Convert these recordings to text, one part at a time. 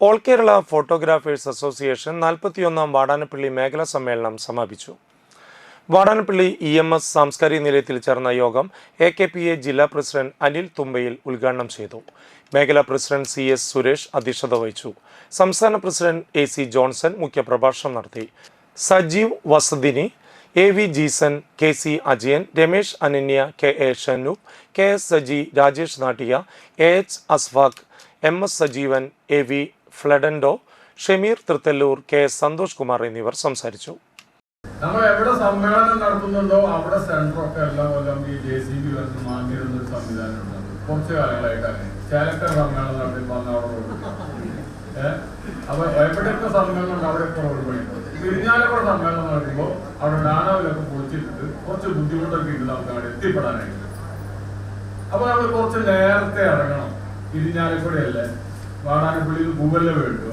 All Kerala photographers association നാൽപ്പത്തിയൊന്നാം വാടാനപ്പള്ളി മേഖലാ സമ്മേളനം സമാപിച്ചു. വാടാനപ്പള്ളി ഇ എം എസ് സാംസ്കാരിക നിലയത്തിൽ ചേർന്ന യോഗം എ കെ പി എ ജില്ലാ പ്രസിഡന്റ് അനിൽ തുമ്പയിൽ ഉദ്ഘാടനം ചെയ്തു. മേഖലാ പ്രസിഡന്റ് സി എസ് സുരേഷ് അധ്യക്ഷത വഹിച്ചു. സംസ്ഥാന പ്രസിഡന്റ് എ സി ജോൺസൺ മുഖ്യപ്രഭാഷണം നടത്തി. Sajeev Vasadini A V Jeesan K C Ajayan Ramesh Ananya K A Shanoop K S Saji Rajesh നാട്ടിയ A H Asfaq M S Sajeevan A V ഫ്ലഡൻഡോ Shameer Thrithallur K Santhosh Kumar എന്നിവർ സംസാരിച്ചു. നമ്മൾ എവിടെ സമ്മേളനം നടത്തുന്നുണ്ടോ അവിടെ സെന്ററൊക്കെ എല്ലാ കൊല്ലം ഈ ജെ സി ബി വന്ന് മാറ്റിയിരുന്ന ഒരു സംവിധാനം ഉണ്ട് കുറച്ച് കാലങ്ങളായിട്ടാണ് ചേലക്കര സമ്മേളനം നടത്തി അന്ന് അവിടെ റോഡ്? അപ്പൊ എവിടെയൊക്കെ സമ്മേളനം ഉണ്ട് അവിടെയൊക്കെ റോഡ് പണിയുണ്ട്. തിരിഞ്ഞാലക്കുട സമ്മേളനം നടത്തുമ്പോൾ അവിടെ ഡാനാവിലൊക്കെ പൊളിച്ചിട്ട് കുറച്ച് ബുദ്ധിമുട്ടൊക്കെ ഉണ്ട് നമുക്ക് അവിടെ എത്തിപ്പെടാനായിട്ട്. അപ്പൊ നമ്മൾ കുറച്ച് നേരത്തെ ഇറങ്ങണം. ഇരിഞ്ഞാലക്കുടയല്ലേ വാടാനപ്പള്ളിയിൽ ഗൂഗിളിൽ വേണ്ടു.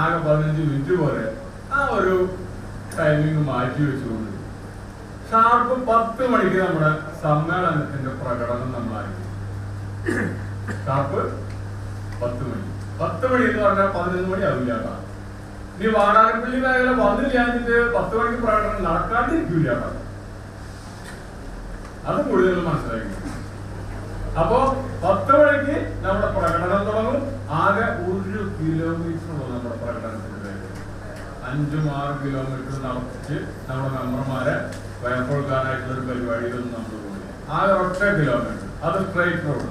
ആകെ പതിനഞ്ച് മിനിറ്റ് പോലെ ആ ഒരു ടൈമിംഗ് മാറ്റി വെച്ചുകൊണ്ട്. ഷാർപ്പ് പത്ത് മണിക്ക് നമ്മുടെ സമ്മേളനത്തിന്റെ പ്രകടനം നമ്മളായിരിക്കും ഷാർപ്പ് പത്ത് മണി. പത്ത് മണി എന്ന് പറഞ്ഞാൽ പതിനൊന്ന് മണി ആവില്ല കേട്ടോ. ഇനി വാടാനപ്പള്ളി മേഖല വന്നില്ലാഞ്ഞിട്ട് പത്ത് മണിക്ക് പ്രകടനം നടക്കാതിരിക്കൂല അത് കൂടുതൽ മനസ്സിലാക്കി. അപ്പോ പത്ത് മണിക്ക് നമ്മുടെ പ്രകടനം തുടങ്ങും. ആകെ ഒരു കിലോമീറ്റർ നമ്മുടെ പ്രകടനത്തിന്റെ വേഗത അഞ്ചും ആറ് കിലോമീറ്റർ നടത്തിച്ച് നമ്മുടെ മെമ്പർമാരെ വയർക്കൊടുക്കാനായിട്ടുള്ള ഒരു പരിപാടിയിലൊന്നും നമ്മൾ പോയി ആകെ ഒറ്റ കിലോമീറ്റർ അത് സ്ട്രൈറ്റ് റോഡ്